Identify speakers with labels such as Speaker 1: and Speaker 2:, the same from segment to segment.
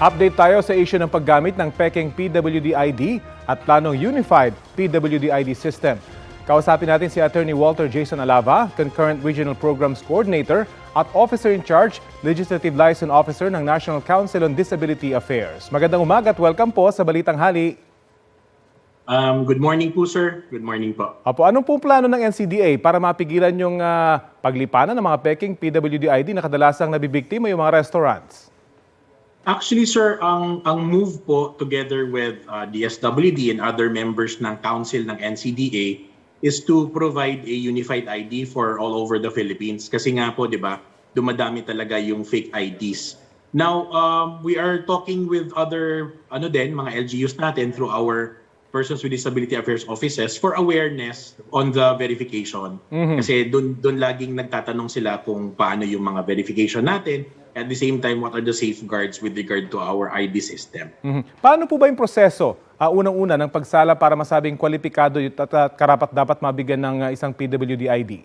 Speaker 1: Update tayo sa issue ng paggamit ng peking PWD ID at planong Unified PWD ID system. Kausapin natin si Attorney Walter Jason Alava, Concurrent Regional Programs Coordinator at Officer in Charge, Legislative Liaison Officer ng National Council on Disability Affairs. Magandang umaga at welcome po sa Balitang Hali.
Speaker 2: Um, good morning po, sir. Good morning po.
Speaker 1: Apo, anong pong plano ng NCDA para mapigilan yung ah, paglipanan ng mga peking PWD ID na kadalasang nabibiktima yung mga restaurants?
Speaker 2: Actually, sir, ang ang move po together with uh, DSWD and other members ng council ng NCDA is to provide a unified ID for all over the Philippines. Kasi nga po, di ba, dumadami talaga yung fake IDs. Now, um, we are talking with other ano din, mga LGUs natin through our Persons with Disability Affairs offices for awareness on the verification. Kasi doon doon laging nagtatanong sila kung paano yung mga verification natin. At the same time, what are the safeguards with regard to our ID system?
Speaker 1: Mhm. Paano po ba yung proseso, ah, unang-una, ng pagsala para masabing kwalipikado at at karapat dapat mabigyan ng ah, isang PWD ID?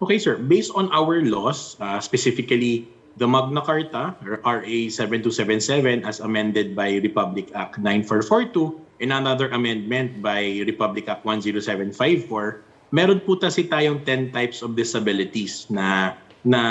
Speaker 2: Okay, sir. Based on our laws, uh, specifically the Magna Carta, RA 7277, as amended by Republic Act 9442, and another amendment by Republic Act 10754, meron po kasi tayong 10 types of disabilities na na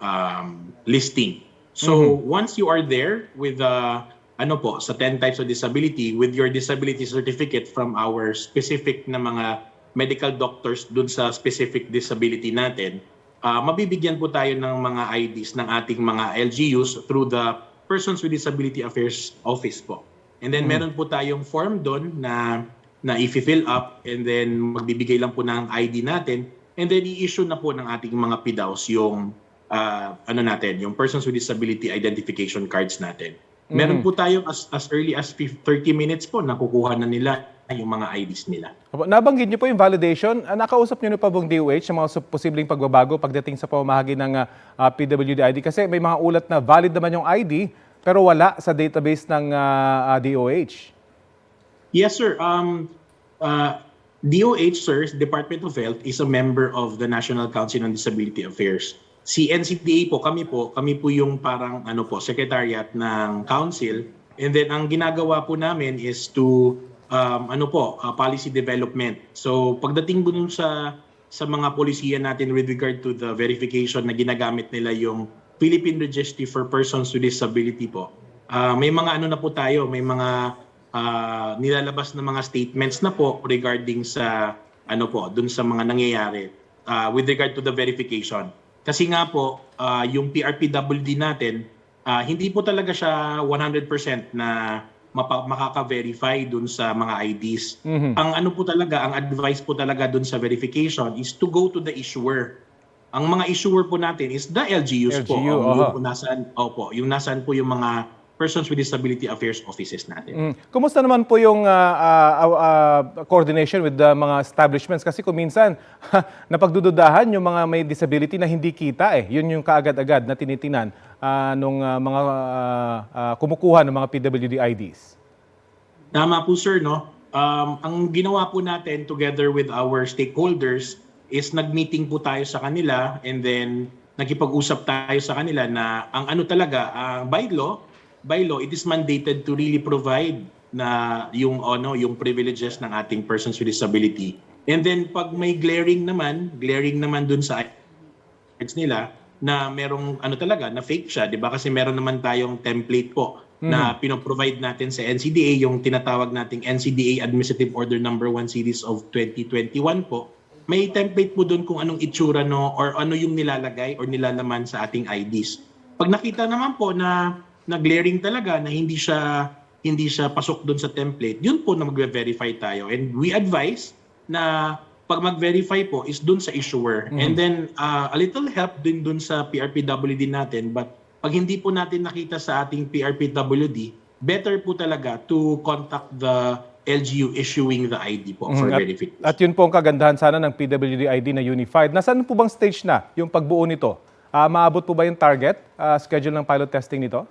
Speaker 2: um, listing. So once you are there with uh, ano po sa 10 types of disability with your disability certificate from our specific na mga medical doctors dun sa specific disability natin, ah, mabibigyan po tayo ng mga IDs ng ating mga LGUs through the Persons with Disability Affairs Office po. And then meron po tayong form doon na na i-fill up and then magbibigay lang po ng ID natin and then i-issue na po ng ating mga PDAOs yung ah, ano natin, yung Persons with Disability Identification Cards natin. Meron po tayong as, as early as 50 30 minutes po nakukuha na nila yung mga IDs nila.
Speaker 1: Apo, Nabanggit niyo po yung validation. Ah, Nakausap niyo na pa bang DOH sa mga posibleng pagbabago pagdating sa pamamahagi ng ah, ah, PWD ID? Kasi may mga ulat na valid naman yung ID pero wala sa database ng ah, DOH.
Speaker 2: Yes, sir. Um, uh, DOH, sir, Department of Health, is a member of the National Council on Disability Affairs. Si NCTA po, kami po, kami po yung parang ano po, secretariat ng council. And then ang ginagawa po namin is to um, ano po, uh, policy development. So pagdating po dun sa sa mga polisiya natin with regard to the verification na ginagamit nila yung Philippine Registry for Persons with Disability po. Ah, may mga ano na po tayo, may mga ah, nilalabas na mga statements na po regarding sa ano po, dun sa mga nangyayari ah, with regard to the verification. Kasi nga po, ah, yung PRPWD natin, ah, hindi po talaga siya 100% na mapa- makaka-verify dun sa mga IDs. Ang ano po talaga, ang advice po talaga dun sa verification is to go to the issuer. Ang mga issuer po natin is the LGUs po.
Speaker 1: LGU,
Speaker 2: Ang
Speaker 1: aha.
Speaker 2: yung po nasaan, opo, yung nasaan po yung mga Persons with Disability Affairs offices natin.
Speaker 1: Mm. Kumusta naman po yung ah, ah, ah, coordination with the mga establishments? Kasi kung minsan, napagdududahan yung mga may disability na hindi kita eh. Yun yung kaagad-agad na tinitinan ah, nung ah, mga ah, ah, kumukuha ng mga PWD IDs.
Speaker 2: Tama po sir, no? Um, ang ginawa po natin together with our stakeholders is nag-meeting po tayo sa kanila and then nakipag-usap tayo sa kanila na ang ano talaga, ah, by law, by law, it is mandated to really provide na yung ano, yung privileges ng ating persons with disability. And then pag may glaring naman, glaring naman dun sa cards nila na merong ano talaga na fake siya, 'di ba? Kasi meron naman tayong template po na pinoprovide natin sa NCDA yung tinatawag nating NCDA Administrative Order Number 1 Series of 2021 po. May template po doon kung anong itsura no or ano yung nilalagay or nilalaman sa ating IDs. Pag nakita naman po na na glaring talaga na hindi siya hindi siya pasok doon sa template, yun po na magve-verify tayo. And we advise na pag mag-verify po is dun sa issuer. And then uh, a little help din dun sa PRPWD natin but pag hindi po natin nakita sa ating PRPWD, better po talaga to contact the LGU issuing the ID po for
Speaker 1: Mm, at,
Speaker 2: verification.
Speaker 1: at yun po ang kagandahan sana ng PWD ID na unified. Nasaan po bang stage na yung pagbuo nito? Ah, maabot po ba yung target, ah, schedule ng pilot testing nito?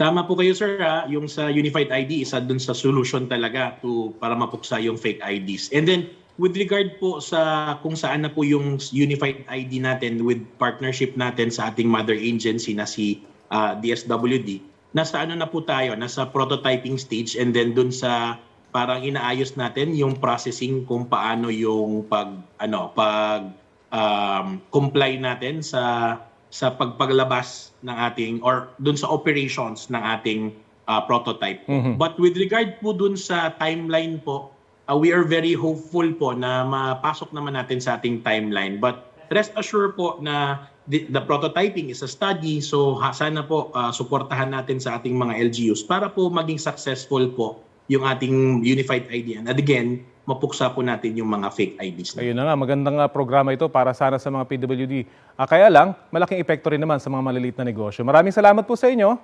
Speaker 2: Tama po kayo sir ha, yung sa Unified ID isa dun sa solution talaga to para mapuksa yung fake IDs. And then with regard po sa kung saan na po yung Unified ID natin with partnership natin sa ating mother agency na si ah, DSWD, nasa ano na po tayo, nasa prototyping stage and then dun sa parang inaayos natin yung processing kung paano yung pag ano pag um, comply natin sa sa pagpaglabas ng ating or dun sa operations ng ating uh, prototype.
Speaker 1: Mhm.
Speaker 2: But with regard po dun sa timeline po, uh, we are very hopeful po na mapasok naman natin sa ating timeline. But rest assured po na the, the prototyping is a study so ha, sana po uh, suportahan natin sa ating mga LGUs para po maging successful po yung ating unified ID. And again, mapuksa po natin yung mga fake IDs. na
Speaker 1: Ayun na nga, magandang ah, programa ito para sana sa mga PWD. Ah, kaya lang, malaking epekto rin naman sa mga maliliit na negosyo. Maraming salamat po sa inyo.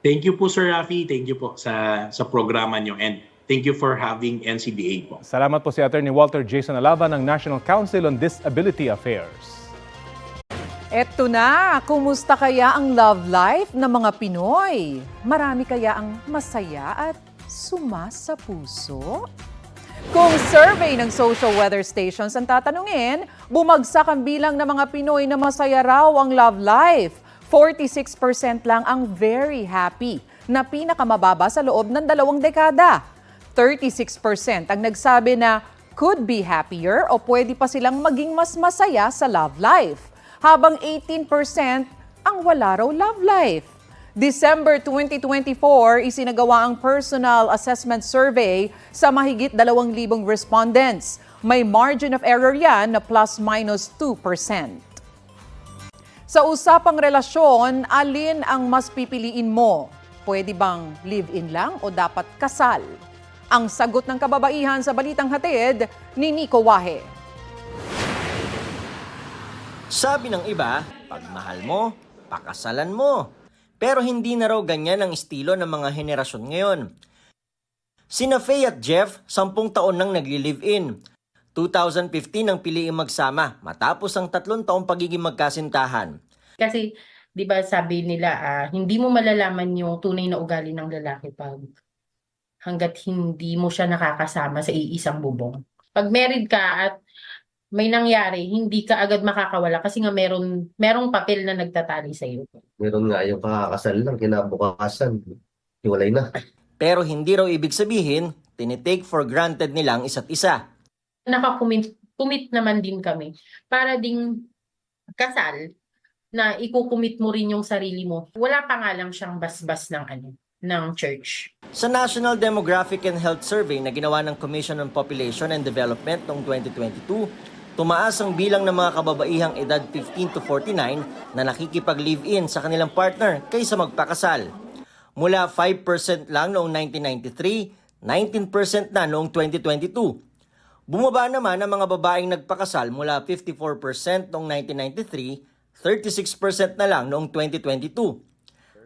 Speaker 2: Thank you po Sir Rafi, thank you po sa sa programa nyo and thank you for having NCBA po.
Speaker 1: Salamat po si Attorney Walter Jason Alava ng National Council on Disability Affairs.
Speaker 3: Eto na, kumusta kaya ang love life ng mga Pinoy? Marami kaya ang masaya at suma sa puso? Kung survey ng social weather stations ang tatanungin, bumagsak ang bilang ng mga Pinoy na masaya raw ang love life. 46% lang ang very happy, na pinakamababa sa loob ng dalawang dekada. 36% ang nagsabi na could be happier o pwede pa silang maging mas masaya sa love life. Habang 18% ang wala raw love life. December 2024, isinagawa ang personal assessment survey sa mahigit 2,000 respondents. May margin of error yan na plus minus 2%. Sa usapang relasyon, alin ang mas pipiliin mo? Pwede bang live-in lang o dapat kasal? Ang sagot ng kababaihan sa Balitang Hatid ni Nico Wahe.
Speaker 4: Sabi ng iba, pag mahal mo, pakasalan mo. Pero hindi na raw ganyan ang estilo ng mga henerasyon ngayon. Sina Faye at Jeff, sampung taon nang nagli-live-in. 2015 ang piliin magsama matapos ang tatlong taong pagiging magkasintahan.
Speaker 5: Kasi, di ba sabi nila, ah, hindi mo malalaman yung tunay na ugali ng lalaki pag hanggat hindi mo siya nakakasama sa iisang bubong. Pag married ka at may nangyari, hindi ka agad makakawala kasi nga meron merong papel na nagtatali sa iyo.
Speaker 6: Meron nga yung kakakasal lang, kinabukasan, hiwalay na.
Speaker 4: Pero hindi raw ibig sabihin, tinitake for granted nila ang isa't isa.
Speaker 5: Nakakumit naman din kami para ding kasal na ikukumit mo rin yung sarili mo. Wala pa nga lang siyang basbas ng ano ng church.
Speaker 4: Sa National Demographic and Health Survey na ginawa ng Commission on Population and Development noong 2022, tumaas ang bilang ng mga kababaihang edad 15 to 49 na nakikipag-live-in sa kanilang partner kaysa magpakasal. Mula 5% lang noong 1993, 19% na noong 2022. Bumaba naman ang mga babaeng nagpakasal mula 54% noong 1993, 36% na lang noong 2022.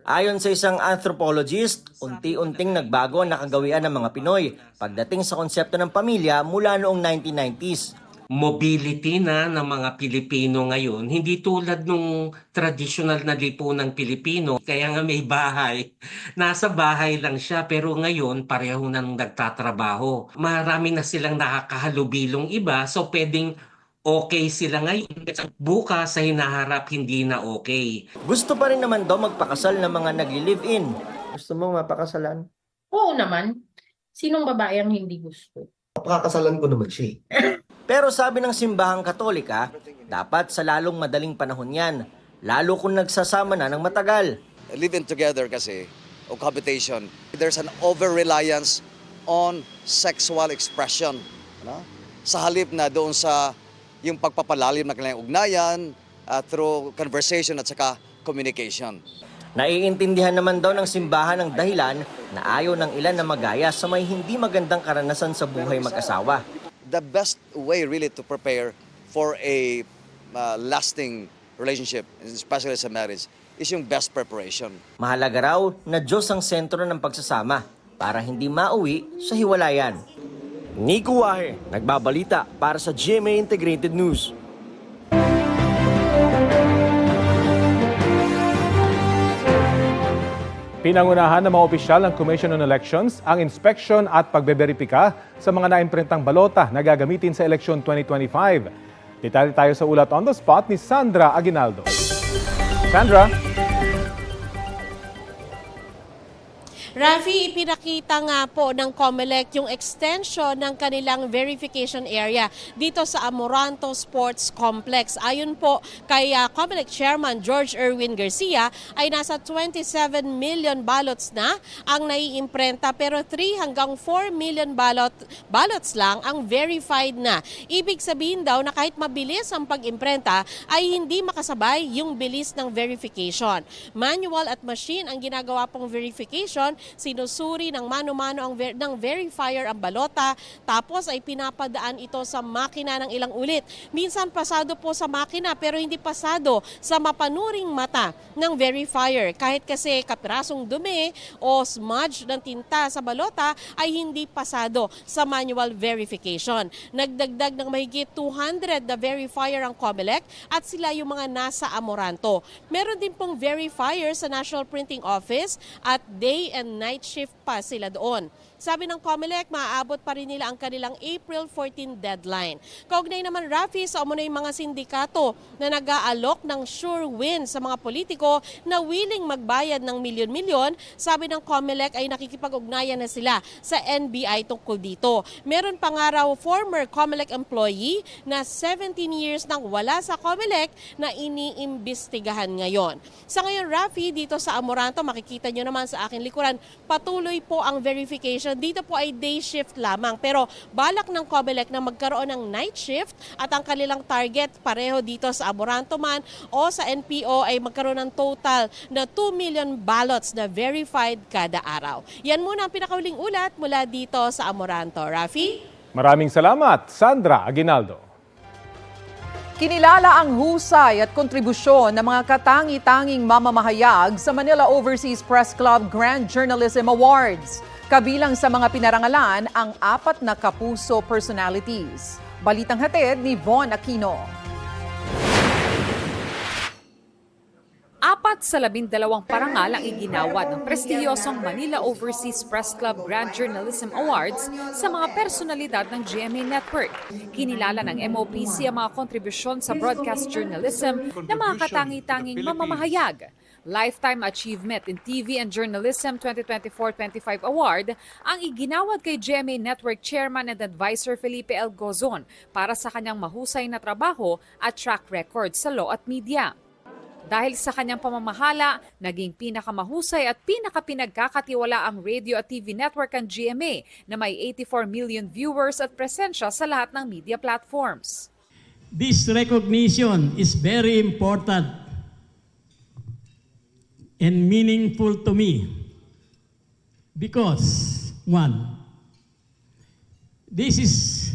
Speaker 4: Ayon sa isang anthropologist, unti-unting nagbago ang nakagawian ng mga Pinoy pagdating sa konsepto ng pamilya mula noong 1990s.
Speaker 7: Mobility na ng mga Pilipino ngayon, hindi tulad nung traditional na lipunang Pilipino. Kaya nga may bahay. Nasa bahay lang siya pero ngayon pareho nang nagtatrabaho. Marami na silang nakakahalubilong iba so pwedeng okay sila ngayon. Bukas sa hinaharap hindi na okay.
Speaker 4: Gusto pa rin naman daw magpakasal ng mga nagli-live-in.
Speaker 6: Gusto mo mapakasalan?
Speaker 5: Oo naman. Sinong babae ang hindi gusto?
Speaker 6: Pakakasalan ko naman siya eh.
Speaker 4: Pero sabi ng simbahang katolika, dapat sa lalong madaling panahon yan, lalo kung nagsasama na ng matagal.
Speaker 8: living together kasi o cohabitation, there's an over-reliance on sexual expression. No? Sa halip na doon sa yung pagpapalalim ng kanilang ugnayan uh, through conversation at saka communication.
Speaker 4: Naiintindihan naman daw ng simbahan ang dahilan na ayaw ng ilan na magaya sa may hindi magandang karanasan sa buhay mag-asawa.
Speaker 8: The best way really to prepare for a uh, lasting relationship, especially sa marriage, is yung best preparation.
Speaker 4: Mahalaga raw na Diyos ang sentro ng pagsasama para hindi mauwi sa hiwalayan. Nico Wahe, nagbabalita para sa GMA Integrated News.
Speaker 1: Pinangunahan ng mga opisyal ng Commission on Elections ang inspeksyon at pagbeberipika sa mga naimprentang balota na gagamitin sa eleksyon 2025. Detalye tayo sa ulat on the spot ni Sandra Aguinaldo. Sandra?
Speaker 9: Rafi, ipinakita nga po ng COMELEC yung extension ng kanilang verification area dito sa Amoranto Sports Complex. Ayon po kay uh, COMELEC Chairman George Erwin Garcia ay nasa 27 million ballots na ang naiimprenta pero 3 hanggang 4 million ballot, ballots lang ang verified na. Ibig sabihin daw na kahit mabilis ang pag-imprenta ay hindi makasabay yung bilis ng verification. Manual at machine ang ginagawa pong verification, sinusuri ng mano-mano ang ver- ng verifier ang balota tapos ay pinapadaan ito sa makina ng ilang ulit. Minsan pasado po sa makina pero hindi pasado sa mapanuring mata ng verifier. Kahit kasi kapirasong dumi o smudge ng tinta sa balota ay hindi pasado sa manual verification. Nagdagdag ng mahigit 200 na verifier ang COMELEC at sila yung mga nasa Amoranto. Meron din pong verifier sa National Printing Office at day and night shift pa sila doon. Sabi ng COMELEC, maaabot pa rin nila ang kanilang April 14 deadline. Kaugnay naman, Rafi, sa umunay mga sindikato na nag-aalok ng sure win sa mga politiko na willing magbayad ng milyon-milyon, sabi ng COMELEC ay nakikipag-ugnayan na sila sa NBI tungkol dito. Meron pa nga raw former COMELEC employee na 17 years nang wala sa COMELEC na iniimbestigahan ngayon. Sa ngayon, Rafi, dito sa Amoranto, makikita nyo naman sa aking likuran, patuloy po ang verification. Dito po ay day shift lamang. Pero balak ng COMELEC na magkaroon ng night shift at ang kanilang target pareho dito sa Amoranto man o sa NPO ay magkaroon ng total na 2 million ballots na verified kada araw. Yan muna ang pinakauling ulat mula dito sa Amoranto. Rafi?
Speaker 1: Maraming salamat, Sandra Aguinaldo.
Speaker 3: Kinilala ang husay at kontribusyon ng mga katangi-tanging mamamahayag sa Manila Overseas Press Club Grand Journalism Awards. Kabilang sa mga pinarangalan ang apat na kapuso personalities. Balitang hatid ni Von Aquino.
Speaker 10: Apat sa labindalawang parangal ang iginawa ng prestihiyosong Manila Overseas Press Club Grand Journalism Awards sa mga personalidad ng GMA Network. Kinilala ng MOPC ang mga kontribusyon sa broadcast journalism ng mga katangi-tanging mamamahayag. Lifetime Achievement in TV and Journalism 2024-25 Award ang iginawad kay GMA Network Chairman and Advisor Felipe L. Gozon para sa kanyang mahusay na trabaho at track record sa law at media. Dahil sa kanyang pamamahala, naging pinakamahusay at pinakapinagkakatiwala ang radio at TV network ang GMA na may 84 million viewers at presensya sa lahat ng media platforms.
Speaker 11: This recognition is very important and meaningful to me because, one, this is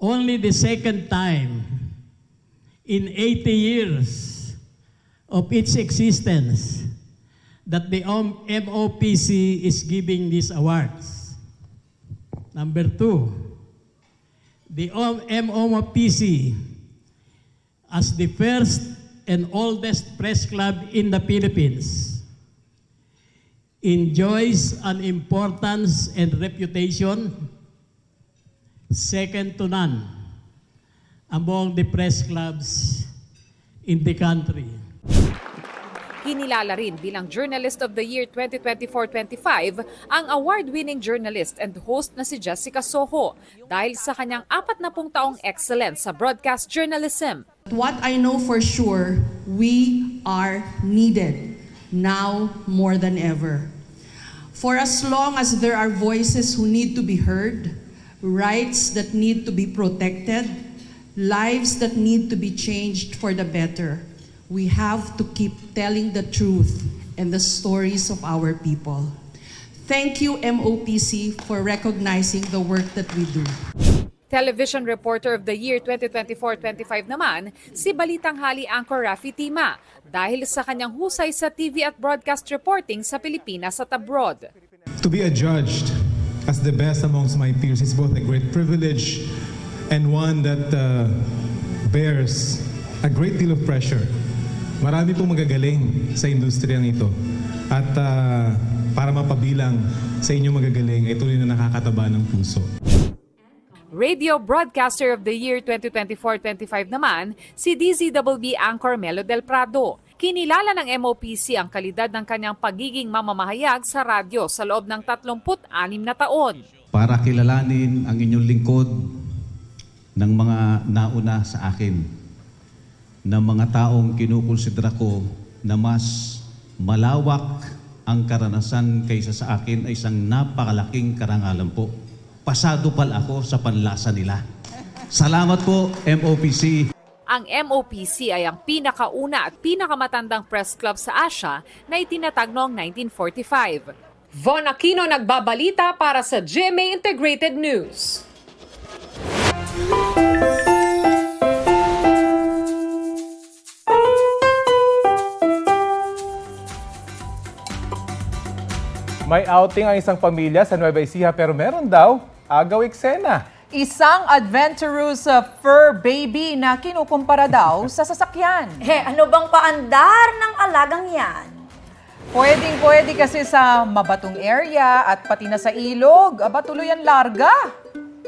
Speaker 11: only the second time in 80 years of its existence that the MOPC is giving these awards. Number two, the MOPC as the first and oldest press club in the Philippines enjoys an importance and reputation second to none among the press clubs in the country.
Speaker 10: Kinilala rin bilang Journalist of the Year 2024-25 ang award-winning journalist and host na si Jessica Soho dahil sa kanyang 40 taong excellence sa broadcast journalism.
Speaker 12: What I know for sure, we are needed now more than ever. For as long as there are voices who need to be heard, rights that need to be protected, lives that need to be changed for the better, we have to keep telling the truth and the stories of our people. Thank you, MOPC, for recognizing the work that we do.
Speaker 10: Television Reporter of the Year 2024-25 naman, si Balitang Hali anchor Rafi Tima dahil sa kanyang husay sa TV at broadcast reporting sa Pilipinas at abroad.
Speaker 13: To be adjudged as the best amongst my peers is both a great privilege and one that uh, bears a great deal of pressure. Marami pong magagaling sa industriyang ito. At uh, para mapabilang sa inyong magagaling ay tuloy na nakakataba ng puso.
Speaker 10: Radio Broadcaster of the Year 2024-25 naman, si DZWB anchor Melo Del Prado. Kinilala ng MOPC ang kalidad ng kanyang pagiging mamamahayag sa radyo sa loob ng 36 na taon.
Speaker 14: para kilalanin ang inyong lingkod ng mga nauna sa akin, ng mga taong kinukonsidera ko na mas malawak ang karanasan kaysa sa akin ay isang napakalaking karangalan po. Pasado pala ako sa panlasa nila. Salamat po, MOPC.
Speaker 10: Ang MOPC ay ang pinakauna at pinakamatandang press club sa Asia na itinatag noong 1945.
Speaker 3: Von Aquino nagbabalita para sa GMA Integrated News.
Speaker 1: May outing ang isang pamilya sa Nueva Ecija pero meron daw agaw eksena.
Speaker 3: Isang adventurous uh, fur baby na kinukumpara daw sa sasakyan.
Speaker 15: Eh, ano bang paandar ng alagang yan?
Speaker 3: Pwedeng pwede kasi sa mabatong area at pati na sa ilog. Aba, tuloy ang larga.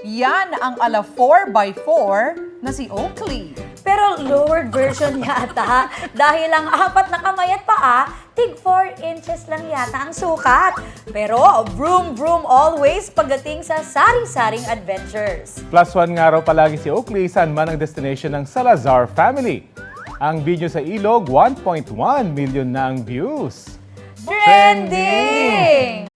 Speaker 3: Yan ang ala 4x4 na si Oakley.
Speaker 15: Pero lowered version yata dahil ang apat na kamay at paa, tig 4 inches lang yata ang sukat. Pero vroom vroom always pagdating sa sari-saring adventures.
Speaker 1: Plus one nga raw palagi si Oakley saan man ang destination ng Salazar family. Ang video sa ilog, 1.1 million na ang views.
Speaker 15: Trending!